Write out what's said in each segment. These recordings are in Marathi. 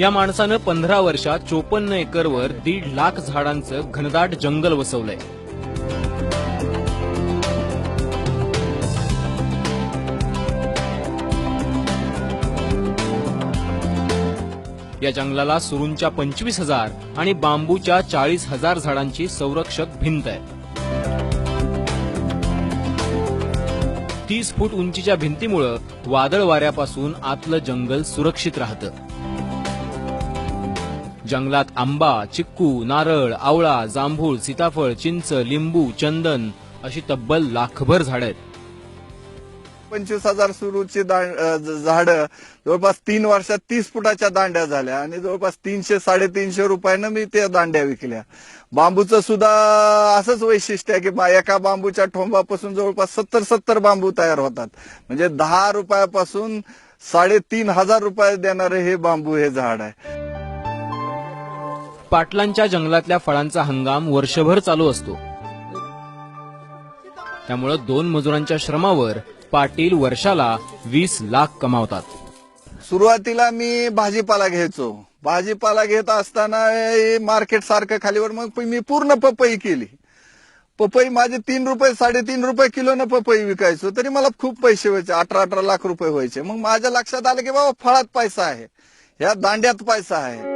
या माणसानं पंधरा वर्षात चोपन्न एकरवर दीड लाख झाडांचं घनदाट जंगल वसवलंय. या जंगलाला सुरूंच्या पंचवीस हजार आणि बांबूच्या चाळीस हजार झाडांची संरक्षक भिंत आहे. तीस फूट उंचीच्या भिंतीमुळं वादळ वाऱ्यापासून आतलं जंगल सुरक्षित राहतं. जंगलात आंबा चिक्कू नारळ आवळा जांभूळ सीताफळ चिंच लिंबू चंदन अशी तब्बल लाखभर झाडं आहेत. पंचवीस हजार सुरूची झाड जवळपास तीन वर्षात तीस फुटाच्या दांड्या झाल्या आणि जवळपास तीनशे साडेतीनशे रुपयानं मी त्या दांड्या विकल्या. बांबूचं सुद्धा असंच वैशिष्ट्य आहे की बा- एका बांबूच्या ठोंबापासून जवळपास सत्तर सत्तर बांबू तयार होतात. म्हणजे दहा रुपयापासून साडेतीन हजार रुपये देणारे हे बांबू हे झाड आहे. पाटलांच्या जंगलातल्या फळांचा हंगाम वर्षभर चालू असतो. त्यामुळं दोन मजुरांच्या श्रमावर पाटील वर्षाला वीस लाख कमावतात. सुरुवातीला मी भाजीपाला घ्यायचो. भाजीपाला घेत असताना मार्केट सारखं खालीवर मग मी पूर्ण पपई केली. पपई माझे तीन रुपये साडेतीन रुपये किलोनं पपई विकायचो. तरी मला खूप पैसे व्हायचे. अठरा अठरा लाख रुपये व्हायचे. मग माझ्या लक्षात आलं की बाबा फळात पैसा आहे. ह्या दांड्यात पैसा आहे.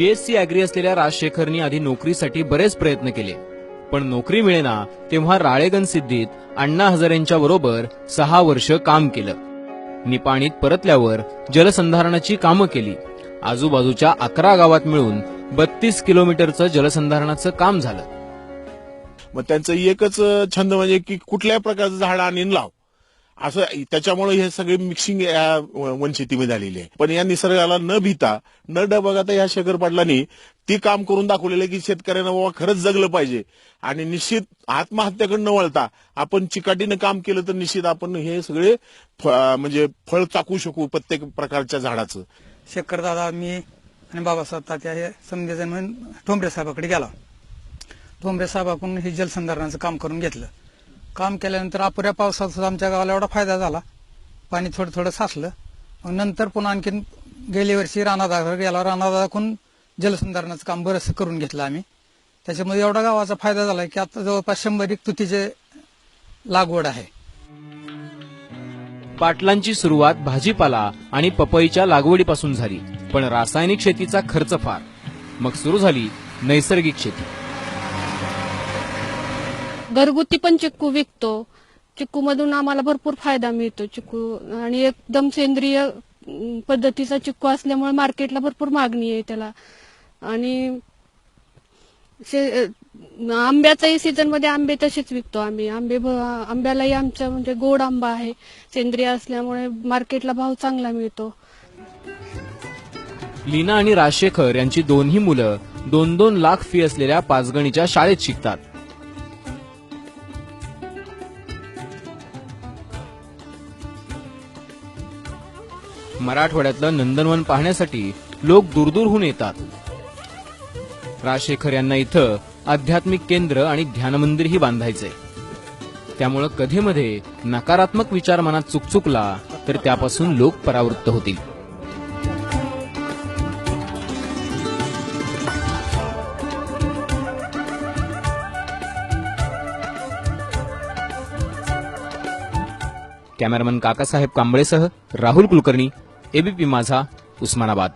बीएससी अॅग्री असलेल्या राजशेखरनी आधी नोकरीसाठी बरेच प्रयत्न केले. पण नोकरी मिळेना तेव्हा राळेगण सिद्धीत अण्णा हजारेंच्या बरोबर सहा वर्ष काम केलं. निपाणीत परतल्यावर जलसंधारणाची कामं केली. आजूबाजूच्या अकरा गावात मिळून बत्तीस किलोमीटरचं जलसंधारणाचं काम झालं. मग त्यांचं एकच छंद म्हणजे की कुठल्या प्रकारचं झाड आणून लाव. असं त्याच्यामुळे हे सगळे मिक्सिंग या वनशेतीमध्ये झालेली आहे. पण या निसर्गाला न भीता न डबगता या शेखर पाटलांनी ती काम करून दाखवलेलं की शेतकऱ्यांना बाबा खरंच जगलं पाहिजे. आणि निश्चित आत्महत्याकडे न वळता आपण चिकाटीनं काम केलं तर निश्चित आपण हे सगळे फ- म्हणजे फळ चाकू शकू प्रत्येक प्रकारच्या झाडाचं. शेखर दादा मी आणि बाबासाहेब तात्या हे समजेजण म्हणून ठोंबरे साहेबाकडे गेला. ठोंबरे साहेबाकडून हे जलसंधारणाचं काम करून घेतलं. काम केल्यानंतर अपुऱ्या पावसाचा सुद्धा आमच्या गावाला एवढा फायदा झाला. पाणी थोडं थोडं साचलं. मग नंतर पुन्हा आणखीन गेल्या वर्षी राणादागर गेला. राणादाखून जलसंधारणाचं काम बरंचसं करून घेतलं आम्ही. त्याच्यामुळे एवढा गावाचा फायदा झाला की आता जवळपास शंभर एक तुतीचे लागवड आहे. पाटलांची सुरुवात भाजीपाला आणि पपईच्या लागवडीपासून झाली. पण रासायनिक शेतीचा खर्च फार. मग सुरू झाली नैसर्गिक शेती. घरगुती पण चिक्कू विकतो. चिक्कू मधून आम्हाला भरपूर फायदा मिळतो चिक्कू. आणि एकदम सेंद्रिय पद्धतीचा चिक्कू असल्यामुळे मार्केटला भरपूर मागणी आहे त्याला. आणि आंब्याचाही सीझनमध्ये आंबे तसेच विकतो आम्ही. आंबे आंब्यालाही आमचा म्हणजे गोड आंबा आहे. सेंद्रिय असल्यामुळे मार्केटला भाव चांगला मिळतो. लीना आणि राजशेखर यांची दोन्ही मुलं दोन दोन लाख फी असलेल्या पाचगणीच्या शाळेत शिकतात. मराठवाड्यातलं नंदनवन पाहण्यासाठी लोक दूरदूरहून येतात. राजशेखर यांना इथं आध्यात्मिक केंद्र आणि ध्यानमंदिरही बांधायचे. त्यामुळं कधीमध्ये नकारात्मक विचार मनात चुकचुकला तर त्यापासून लोक परावृत्त होतील. कॅमेरामन काकासाहेब कांबळेसह राहुल कुलकर्णी एबीपी माझा उस्मानाबाद.